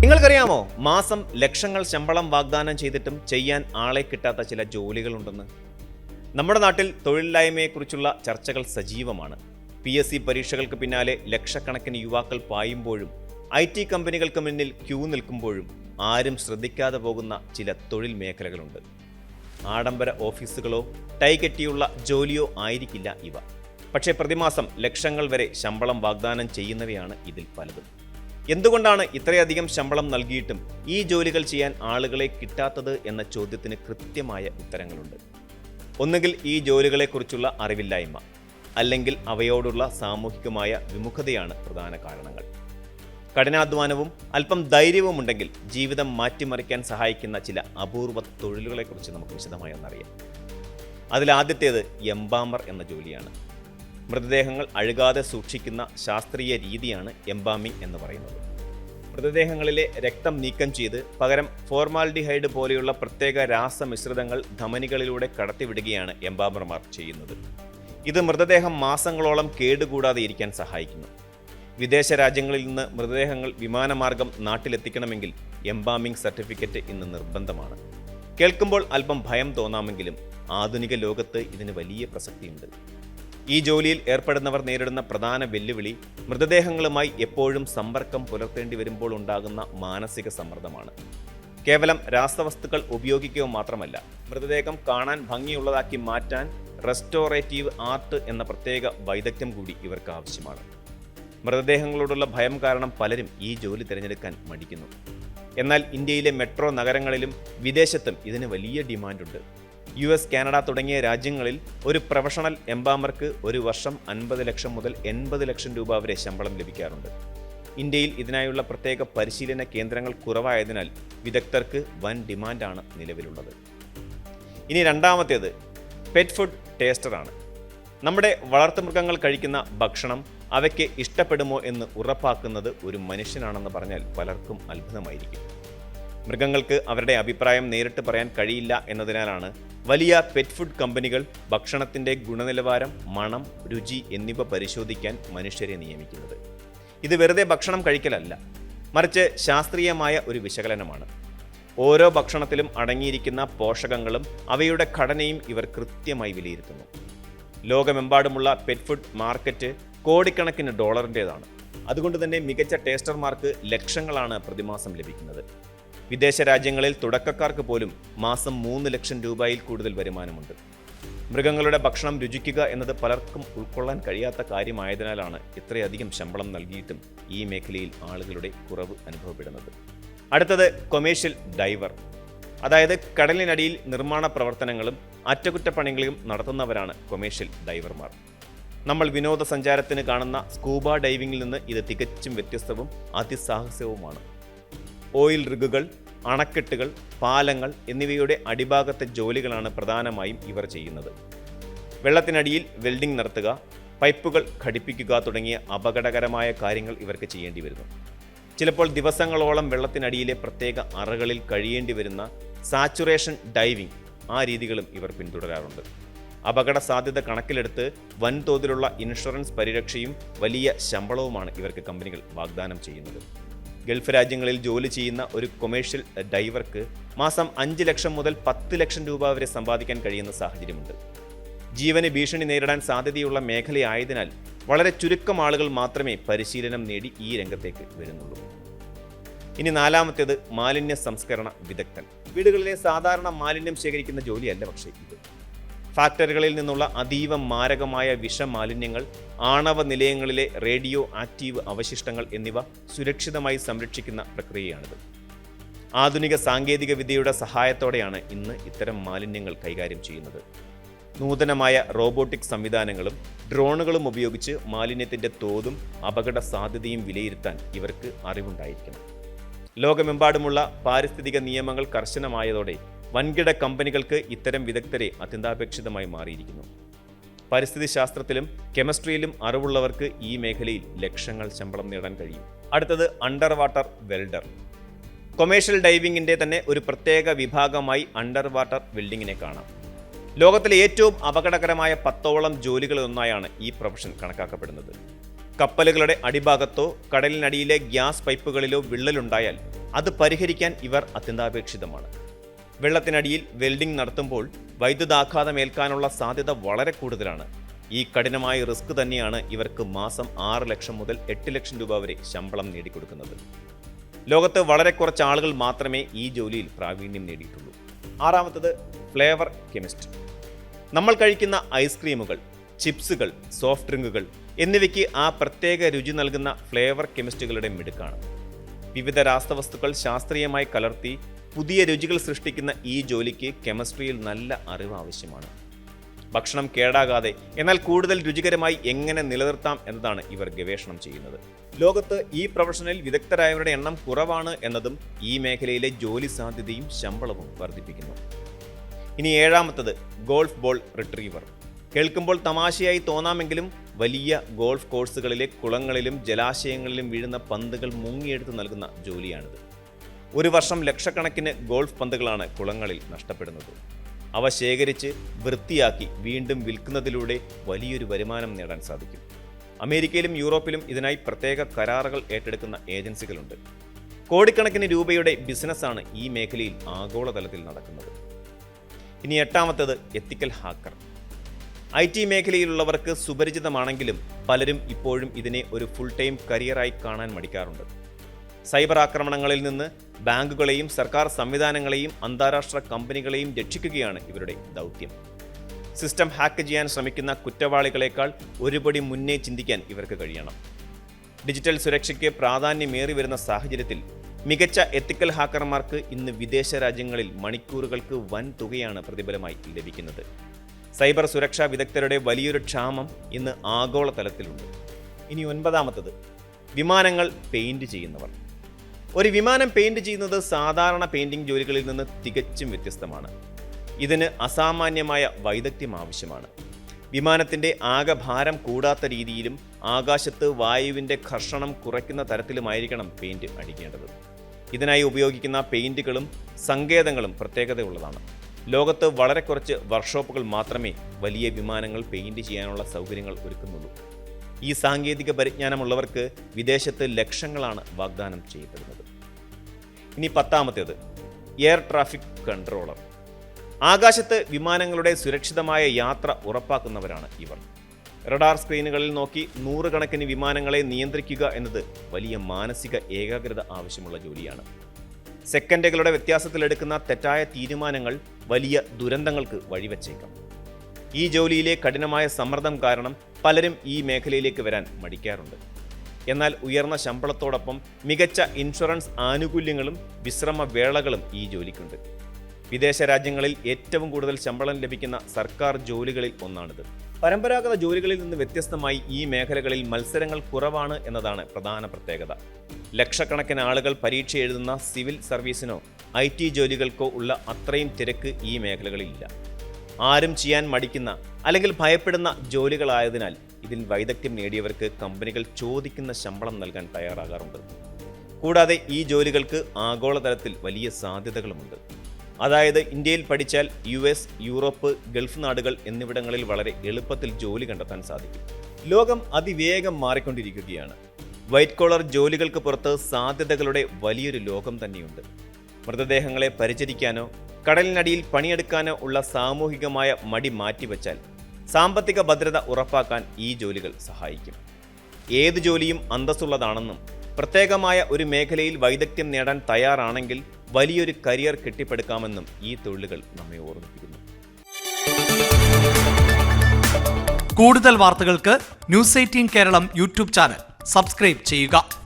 നിങ്ങൾക്കറിയാമോ മാസം ലക്ഷങ്ങൾ ശമ്പളം വാഗ്ദാനം ചെയ്തിട്ടും ചെയ്യാൻ ആളെ കിട്ടാത്ത ചില ജോലികളുണ്ടെന്ന്? നമ്മുടെ നാട്ടിൽ തൊഴിലില്ലായ്മയെക്കുറിച്ചുള്ള ചർച്ചകൾ സജീവമാണ്. പി എസ് സി പരീക്ഷകൾക്ക് പിന്നാലെ ലക്ഷക്കണക്കിന് യുവാക്കൾ പായുമ്പോഴും ഐ ടി കമ്പനികൾക്ക് മുന്നിൽ ക്യൂ നിൽക്കുമ്പോഴും ആരും ശ്രദ്ധിക്കാതെ പോകുന്ന ചില തൊഴിൽ മേഖലകളുണ്ട്. ആഡംബര ഓഫീസുകളോ ടൈ കെട്ടിയുള്ള ജോലിയോ ആയിരിക്കില്ല ഇവ. പക്ഷേ പ്രതിമാസം ലക്ഷങ്ങൾ വരെ ശമ്പളം വാഗ്ദാനം ചെയ്യുന്നവയാണ് ഇതിൽ പലതും. എന്തുകൊണ്ടാണ് ഇത്രയധികം ശമ്പളം നൽകിയിട്ടും ഈ ജോലികൾ ചെയ്യാൻ ആളുകളെ കിട്ടാത്തത് എന്ന ചോദ്യത്തിന് കൃത്യമായ ഉത്തരങ്ങളുണ്ട്. ഒന്നുകിൽ ഈ ജോലികളെക്കുറിച്ചുള്ള അറിവില്ലായ്മ അല്ലെങ്കിൽ അവയോടുള്ള സാമൂഹികമായ വിമുഖതയാണ് പ്രധാന കാരണങ്ങൾ. കഠിനാധ്വാനവും അല്പം ധൈര്യവും ഉണ്ടെങ്കിൽ ജീവിതം മാറ്റിമറിക്കാൻ സഹായിക്കുന്ന ചില അപൂർവ തൊഴിലുകളെക്കുറിച്ച് നമുക്ക് വിശദമായി ഒന്നറിയാം. അതിലാദ്യത്തേത് എംബാമർ എന്ന ജോലിയാണ്. മൃതദേഹങ്ങൾ അഴുകാതെ സൂക്ഷിക്കുന്ന ശാസ്ത്രീയ രീതിയാണ് എംബാമിംഗ് എന്ന് പറയുന്നത്. മൃതദേഹങ്ങളിലെ രക്തം നീക്കം ചെയ്ത് പകരം ഫോർമാൽഡിഹൈഡ് പോലെയുള്ള പ്രത്യേക രാസമിശ്രിതങ്ങൾ ധമനികളിലൂടെ കടത്തിവിടുകയാണ് എംബാമർമാർ ചെയ്യുന്നത്. ഇത് മൃതദേഹം മാസങ്ങളോളം കേടുകൂടാതെ ഇരിക്കാൻ സഹായിക്കുന്നു. വിദേശ രാജ്യങ്ങളിൽ നിന്ന് മൃതദേഹങ്ങൾ വിമാനമാർഗം നാട്ടിലെത്തിക്കണമെങ്കിൽ എംബാമിംഗ് സർട്ടിഫിക്കറ്റ് ഇന്ന് നിർബന്ധമാണ്. കേൾക്കുമ്പോൾ അല്പം ഭയം തോന്നാമെങ്കിലും ആധുനിക ലോകത്ത് ഇതിന് വലിയ പ്രസക്തിയുണ്ട്. ഈ ജോലിയിൽ ഏർപ്പെടുന്നവർ നേരിടുന്ന പ്രധാന വെല്ലുവിളി മൃതദേഹങ്ങളുമായി എപ്പോഴും സമ്പർക്കം പുലർത്തേണ്ടി വരുമ്പോൾ ഉണ്ടാകുന്ന മാനസിക സമ്മർദ്ദമാണ്. കേവലം രാസവസ്തുക്കൾ ഉപയോഗിക്കുക മാത്രമല്ല മൃതദേഹം കാണാൻ ഭംഗിയുള്ളതാക്കി മാറ്റാൻ റെസ്റ്റോറേറ്റീവ് ആർട്ട് എന്ന പ്രത്യേക വൈദഗ്ധ്യം കൂടി ഇവർക്ക് ആവശ്യമാണ്. മൃതദേഹങ്ങളോടുള്ള ഭയം കാരണം പലരും ഈ ജോലി തിരഞ്ഞെടുക്കാൻ മടിക്കുന്നു. എന്നാൽ ഇന്ത്യയിലെ മെട്രോ നഗരങ്ങളിലും വിദേശത്തും ഇതിന് വലിയ ഡിമാൻഡുണ്ട്. യു എസ് കാനഡ തുടങ്ങിയ രാജ്യങ്ങളിൽ ഒരു പ്രൊഫഷണൽ എംബാമർക്ക് ഒരു വർഷം അൻപത് ലക്ഷം മുതൽ എൺപത് ലക്ഷം രൂപ വരെ ശമ്പളം ലഭിക്കാറുണ്ട്. ഇന്ത്യയിൽ ഇതിനായുള്ള പ്രത്യേക പരിശീലന കേന്ദ്രങ്ങൾ കുറവായതിനാൽ വിദഗ്ധർക്ക് വൻ ഡിമാൻഡാണ് നിലവിലുള്ളത്. ഇനി രണ്ടാമത്തേത് പെറ്റ് ഫുഡ് ടേസ്റ്ററാണ് നമ്മുടെ വളർത്തുമൃഗങ്ങൾ കഴിക്കുന്ന ഭക്ഷണം അവയ്ക്ക് ഇഷ്ടപ്പെടുമോ എന്ന് ഉറപ്പാക്കുന്നത് ഒരു മനുഷ്യനാണെന്ന് പറഞ്ഞാൽ പലർക്കും അത്ഭുതമായിരിക്കും. മൃഗങ്ങൾക്ക് അവരുടെ അഭിപ്രായം നേരിട്ട് പറയാൻ കഴിയില്ല എന്നതിനാലാണ് വലിയ പെറ്റ് ഫുഡ് കമ്പനികൾ ഭക്ഷണത്തിന്റെ ഗുണനിലവാരം മണം രുചി എന്നിവ പരിശോധിക്കാൻ മനുഷ്യരെ നിയമിക്കുന്നത്. ഇത് വെറുതെ ഭക്ഷണം കഴിക്കലല്ല മറിച്ച് ശാസ്ത്രീയമായ ഒരു വിശകലനമാണ്. ഓരോ ഭക്ഷണത്തിലും അടങ്ങിയിരിക്കുന്ന പോഷകങ്ങളും അവയുടെ ഘടനയും ഇവർ കൃത്യമായി വിലയിരുത്തുന്നു. ലോകമെമ്പാടുമുള്ള പെറ്റ് ഫുഡ് മാർക്കറ്റ് കോടിക്കണക്കിന് ഡോളറിന്റേതാണ് അതുകൊണ്ട് തന്നെ മികച്ച ടേസ്റ്റർമാർക്ക് ലക്ഷങ്ങളാണ് പ്രതിമാസം ലഭിക്കുന്നത്. വിദേശ രാജ്യങ്ങളിൽ തുടക്കക്കാർക്ക് പോലും മാസം മൂന്ന് ലക്ഷം രൂപയിൽ കൂടുതൽ വരുമാനമുണ്ട്. മൃഗങ്ങളുടെ ഭക്ഷണം രുചിക്കുക എന്നത് പലർക്കും ഉൾക്കൊള്ളാൻ കഴിയാത്ത കാര്യമായതിനാലാണ് ഇത്രയധികം ശമ്പളം നൽകിയിട്ടും ഈ മേഖലയിൽ ആളുകളുടെ കുറവ് അനുഭവപ്പെടുന്നത്. അടുത്തത് കൊമേഴ്ഷ്യൽ ഡൈവർ. അതായത് കടലിനടിയിൽ നിർമ്മാണ പ്രവർത്തനങ്ങളും അറ്റകുറ്റപ്പണികളും നടത്തുന്നവരാണ് കൊമേഴ്ഷ്യൽ ഡൈവർമാർ. നമ്മൾ വിനോദസഞ്ചാരത്തിന് കാണുന്ന സ്കൂബ ഡൈവിംഗിൽ നിന്ന് ഇത് തികച്ചും വ്യത്യസ്തവും അതിസാഹസികവുമാണ് ഓയിൽ റിഗുകൾ അണക്കെട്ടുകൾ പാലങ്ങൾ എന്നിവയുടെ അടിഭാഗത്തെ ജോലികളാണ് പ്രധാനമായും ഇവർ ചെയ്യുന്നത്. വെള്ളത്തിനടിയിൽ വെൽഡിംഗ് നടത്തുക പൈപ്പുകൾ ഘടിപ്പിക്കുക തുടങ്ങിയ അപകടകരമായ കാര്യങ്ങൾ ഇവർക്ക് ചെയ്യേണ്ടി വരുന്നു. ചിലപ്പോൾ ദിവസങ്ങളോളം വെള്ളത്തിനടിയിലെ പ്രത്യേക അറകളിൽ കഴിയേണ്ടി വരുന്ന സാച്ചുറേഷൻ ഡൈവിംഗ് ആ രീതികളും ഇവർ പിന്തുടരാറുണ്ട്. അപകട സാധ്യത കണക്കിലെടുത്ത് വൻതോതിലുള്ള ഇൻഷുറൻസ് പരിരക്ഷയും വലിയ ശമ്പളവുമാണ് ഇവർക്ക് കമ്പനികൾ വാഗ്ദാനം ചെയ്യുന്നത്. ഗൾഫ് രാജ്യങ്ങളിൽ ജോലി ചെയ്യുന്ന ഒരു കൊമേഴ്ഷ്യൽ ഡൈവർക്ക് മാസം അഞ്ച് ലക്ഷം മുതൽ പത്ത് ലക്ഷം രൂപ വരെ സമ്പാദിക്കാൻ കഴിയുന്ന സാഹചര്യമുണ്ട്. ജീവന് ഭീഷണി നേരിടാൻ സാധ്യതയുള്ള മേഖലയായതിനാൽ വളരെ ചുരുക്കം ആളുകൾ മാത്രമേ പരിശീലനം നേടി ഈ രംഗത്തേക്ക് വരുന്നുള്ളൂ. ഇനി നാലാമത്തേത് മാലിന്യ സംസ്കരണ വിദഗ്ധൻ. വീടുകളിലെ സാധാരണ മാലിന്യം ശേഖരിക്കുന്ന ജോലിയല്ല പക്ഷേ ഇത്. ഫാക്ടറികളിൽ നിന്നുള്ള അതീവ മാരകമായ വിഷമാലിന്യങ്ങൾ ആണവ നിലയങ്ങളിലെ റേഡിയോ ആക്റ്റീവ് അവശിഷ്ടങ്ങൾ എന്നിവ സുരക്ഷിതമായി സംരക്ഷിക്കുന്ന പ്രക്രിയയാണിത്. ആധുനിക സാങ്കേതിക വിദ്യയുടെ സഹായത്തോടെയാണ് ഇന്ന് ഇത്തരം മാലിന്യങ്ങൾ കൈകാര്യം ചെയ്യുന്നത്. നൂതനമായ റോബോട്ടിക് സംവിധാനങ്ങളും ഡ്രോണുകളും ഉപയോഗിച്ച് മാലിന്യത്തിന്റെ തോതും അപകട സാധ്യതയും വിലയിരുത്താൻ ഇവർക്ക് അറിവുണ്ടായിരിക്കണം. ലോകമെമ്പാടുമുള്ള പാരിസ്ഥിതിക നിയമങ്ങൾ കർശനമായതോടെ വൻകിട കമ്പനികൾക്ക് ഇത്തരം വിദഗ്ധരെ അത്യന്താപേക്ഷിതമായി മാറിയിരിക്കുന്നു. പരിസ്ഥിതി ശാസ്ത്രത്തിലും കെമിസ്ട്രിയിലും അറിവുള്ളവർക്ക് ഈ മേഖലയിൽ ലക്ഷങ്ങൾ ശമ്പളം നേടാൻ കഴിയും. അടുത്തത് അണ്ടർ വാട്ടർ വെൽഡർ. കൊമേഴ്ഷ്യൽ ഡൈവിംഗിന്റെ തന്നെ ഒരു പ്രത്യേക വിഭാഗമായി അണ്ടർ വാട്ടർ വെൽഡിങ്ങിനെ കാണാം. ലോകത്തിലെ ഏറ്റവും അപകടകരമായ പത്തോളം ജോലികളിലൊന്നായാണ് ഈ പ്രൊഫഷൻ കണക്കാക്കപ്പെടുന്നത്. കപ്പലുകളുടെ അടിഭാഗത്തോ കടലിനടിയിലെ ഗ്യാസ് പൈപ്പുകളിലോ വിള്ളലുണ്ടായാൽ അത് പരിഹരിക്കാൻ ഇവർ അത്യന്താപേക്ഷിതമാണ്. വെള്ളത്തിനടിയിൽ വെൽഡിംഗ് നടത്തുമ്പോൾ വൈദ്യുതാഘാതം ഏൽക്കാനുള്ള സാധ്യത വളരെ കൂടുതലാണ്. ഈ കഠിനമായ റിസ്ക് തന്നെയാണ് ഇവർക്ക് മാസം ആറ് ലക്ഷം മുതൽ എട്ട് ലക്ഷം രൂപ വരെ ശമ്പളം നേടിക്കൊടുക്കുന്നത്. ലോകത്ത് വളരെ കുറച്ച് ആളുകൾ മാത്രമേ ഈ ജോലിയിൽ പ്രാവീണ്യം നേടിയിട്ടുള്ളൂ. ആറാമത്തത് ഫ്ലേവർ കെമിസ്റ്റ് നമ്മൾ കഴിക്കുന്ന ഐസ്ക്രീമുകൾ ചിപ്സുകൾ സോഫ്റ്റ് ഡ്രിങ്കുകൾ എന്നിവയ്ക്ക് ആ പ്രത്യേക രുചി നൽകുന്ന ഫ്ലേവർ കെമിസ്റ്റുകളുടെ മിടുക്കാണ്. വിവിധ രാസവസ്തുക്കൾ ശാസ്ത്രീയമായി കലർത്തി പുതിയ രുചികൾ സൃഷ്ടിക്കുന്ന ഈ ജോലിക്ക് കെമിസ്ട്രിയിൽ നല്ല അറിവ് ആവശ്യമാണ്. ഭക്ഷണം കേടാകാതെ എന്നാൽ കൂടുതൽ രുചികരമായി എങ്ങനെ നിലനിർത്താം എന്നതാണ് ഇവർ ഗവേഷണം ചെയ്യുന്നത്. ലോകത്ത് ഈ പ്രൊഫഷനിൽ വിദഗ്ധരായവരുടെ എണ്ണം കുറവാണ് എന്നതും ഈ മേഖലയിലെ ജോലി സാധ്യതയും ശമ്പളവും വർദ്ധിപ്പിക്കുന്നു. ഇനി ഏഴാമത്തത് ഗോൾഫ് ബോൾ റിട്രീവർ. കേൾക്കുമ്പോൾ തമാശയായി തോന്നാമെങ്കിലും വലിയ ഗോൾഫ് കോഴ്സുകളിലെ കുളങ്ങളിലും ജലാശയങ്ങളിലും വീഴുന്ന പന്തുകൾ മുങ്ങിയെടുത്ത് നൽകുന്ന ജോലിയാണിത്. ഒരു വർഷം ലക്ഷക്കണക്കിന് ഗോൾഫ് പന്തുകളാണ് കുളങ്ങളിൽ നഷ്ടപ്പെടുന്നത്. അവ ശേഖരിച്ച് വൃത്തിയാക്കി വീണ്ടും വിൽക്കുന്നതിലൂടെ വലിയൊരു വരുമാനം നേടാൻ സാധിക്കും. അമേരിക്കയിലും യൂറോപ്പിലും ഇതിനായി പ്രത്യേക കരാറുകൾ ഏറ്റെടുക്കുന്ന ഏജൻസികളുണ്ട്. കോടിക്കണക്കിന് രൂപയുടെ ബിസിനസ്സാണ് ഈ മേഖലയിൽ ആഗോളതലത്തിൽ നടക്കുന്നത്. ഇനി എട്ടാമത്തേത് എത്തിക്കൽ ഹാക്കർ. ഐ ടി മേഖലയിലുള്ളവർക്ക് സുപരിചിതമാണെങ്കിലും പലരും ഇപ്പോഴും ഇതിനെ ഒരു ഫുൾ ടൈം കരിയറായി കാണാൻ മടിക്കാറുണ്ട്. സൈബർ ആക്രമണങ്ങളിൽ നിന്ന് ബാങ്കുകളെയും സർക്കാർ സംവിധാനങ്ങളെയും അന്താരാഷ്ട്ര കമ്പനികളെയും രക്ഷിക്കുകയാണ് ഇവരുടെ ദൗത്യം. സിസ്റ്റം ഹാക്ക് ചെയ്യാൻ ശ്രമിക്കുന്ന കുറ്റവാളികളെക്കാൾ ഒരുപടി മുന്നേ ചിന്തിക്കാൻ ഇവർക്ക് കഴിയണം. ഡിജിറ്റൽ സുരക്ഷയ്ക്ക് പ്രാധാന്യമേറി വരുന്ന സാഹചര്യത്തിൽ മികച്ച എത്തിക്കൽ ഹാക്കർമാർക്ക് ഇന്ന് വിദേശ രാജ്യങ്ങളിൽ മണിക്കൂറുകൾക്ക് വൻ തുകയാണ് പ്രതിഫലമായി ലഭിക്കുന്നത്. സൈബർ സുരക്ഷാ വിദഗ്ധരുടെ വലിയൊരു ക്ഷാമം ഇന്ന് ആഗോളതലത്തിലുണ്ട്. ഇനി ഒൻപതാമത്തത്. വിമാനങ്ങൾ പെയിന്റ് ചെയ്യുന്നവർ. ഒരു വിമാനം പെയിന്റ് ചെയ്യുന്നത് സാധാരണ പെയിന്റിംഗ് ജോലികളിൽ നിന്ന് തികച്ചും വ്യത്യസ്തമാണ്. ഇതിന് അസാമാന്യമായ വൈദഗ്ധ്യം ആവശ്യമാണ്. വിമാനത്തിന്റെ ആകെ ഭാരം കൂടാത്ത രീതിയിലും ആകാശത്ത് വായുവിന്റെ ഘർഷണം കുറയ്ക്കുന്ന തരത്തിലുമായിരിക്കണം പെയിന്റ് അടിക്കേണ്ടത്. ഇതിനായി ഉപയോഗിക്കുന്ന പെയിന്റുകളും സങ്കേതങ്ങളും പ്രത്യേകതയുള്ളതാണ്. ലോകത്ത് വളരെ കുറച്ച് വർക്ക്ഷോപ്പുകൾ മാത്രമേ വലിയ വിമാനങ്ങൾ പെയിന്റ് ചെയ്യാനുള്ള സൗകര്യങ്ങൾ ഒരുക്കുന്നുള്ളൂ. ഈ സാങ്കേതിക പരിജ്ഞാനമുള്ളവർക്ക് വിദേശത്ത് ലക്ഷങ്ങളാണ് വാഗ്ദാനം ചെയ്യപ്പെടുന്നത്. ഇനി പത്താമത്തേത് എയർ ട്രാഫിക് കൺട്രോളർ ആകാശത്ത് വിമാനങ്ങളുടെ സുരക്ഷിതമായ യാത്ര ഉറപ്പാക്കുന്നവരാണ് ഇവർ. റഡാർ സ്ക്രീനുകളിൽ നോക്കി നൂറുകണക്കിന് വിമാനങ്ങളെ നിയന്ത്രിക്കുക എന്നത് വലിയ മാനസിക ഏകാഗ്രത ആവശ്യമുള്ള ജോലിയാണ്. സെക്കൻഡുകളുടെ വ്യത്യാസത്തിലെടുക്കുന്ന തെറ്റായ തീരുമാനങ്ങൾ വലിയ ദുരന്തങ്ങൾക്ക് വഴിവെച്ചേക്കാം. ഈ ജോലിയിലെ കഠിനമായ സമ്മർദ്ദം കാരണം പലരും ഈ മേഖലയിലേക്ക് വരാൻ മടിക്കാറുണ്ട്. എന്നാൽ ഉയർന്ന ശമ്പളത്തോടൊപ്പം മികച്ച ഇൻഷുറൻസ് ആനുകൂല്യങ്ങളും വിശ്രമ വേളകളും ഈ ജോലിക്കുണ്ട്. വിദേശ രാജ്യങ്ങളിൽ ഏറ്റവും കൂടുതൽ ശമ്പളം ലഭിക്കുന്ന സർക്കാർ ജോലികളിൽ ഒന്നാണിത്. പരമ്പരാഗത ജോലികളിൽ നിന്ന് വ്യത്യസ്തമായി ഈ മേഖലകളിൽ മത്സരങ്ങൾ കുറവാണ് എന്നതാണ് പ്രധാന പ്രത്യേകത. ലക്ഷക്കണക്കിന് ആളുകൾ പരീക്ഷ എഴുതുന്ന സിവിൽ സർവീസിനോ ഐ ജോലികൾക്കോ ഉള്ള അത്രയും തിരക്ക് ഈ മേഖലകളിലില്ല. ആരും ചെയ്യാൻ മടിക്കുന്ന അല്ലെങ്കിൽ ഭയപ്പെടുന്ന ജോലികളായതിനാൽ ഇതിൽ വൈദഗ്ധ്യം നേടിയവർക്ക് കമ്പനികൾ ചോദിക്കുന്ന ശമ്പളം നൽകാൻ തയ്യാറാകാറുണ്ട്. കൂടാതെ ഈ ജോലികൾക്ക് ആഗോളതലത്തിൽ വലിയ സാധ്യതകളുമുണ്ട്. അതായത് ഇന്ത്യയിൽ പഠിച്ചാൽ യു എസ് യൂറോപ്പ് ഗൾഫ് നാടുകൾ എന്നിവിടങ്ങളിൽ വളരെ എളുപ്പത്തിൽ ജോലി കണ്ടെത്താൻ സാധിക്കും. ലോകം അതിവേഗം മാറിക്കൊണ്ടിരിക്കുകയാണ്. വൈറ്റ് കോളർ ജോലികൾക്ക് പുറത്ത് സാധ്യതകളുടെ വലിയൊരു ലോകം തന്നെയുണ്ട്. മൃതദേഹങ്ങളെ പരിചരിക്കാനോ കടലിനടിയിൽ പണിയെടുക്കാൻ ഉള്ള സാമൂഹികമായ മടി മാറ്റിവെച്ചാൽ സാമ്പത്തിക ഭദ്രത ഉറപ്പാക്കാൻ ഈ ജോലികൾ സഹായിക്കും. ഏത് ജോലിയും അന്തസ്സുള്ളതാണെന്നും പ്രത്യേകമായ ഒരു മേഖലയിൽ വൈദഗ്ധ്യം നേടാൻ തയ്യാറാണെങ്കിൽ വലിയൊരു കരിയർ കെട്ടിപ്പടുക്കാമെന്നും ഈ തൊഴിലുകൾ നമ്മെ ഓർമ്മിപ്പിക്കുന്നു. കൂടുതൽ വാർത്തകൾക്ക് News eighteen Keralam YouTube channel subscribe ചെയ്യുക.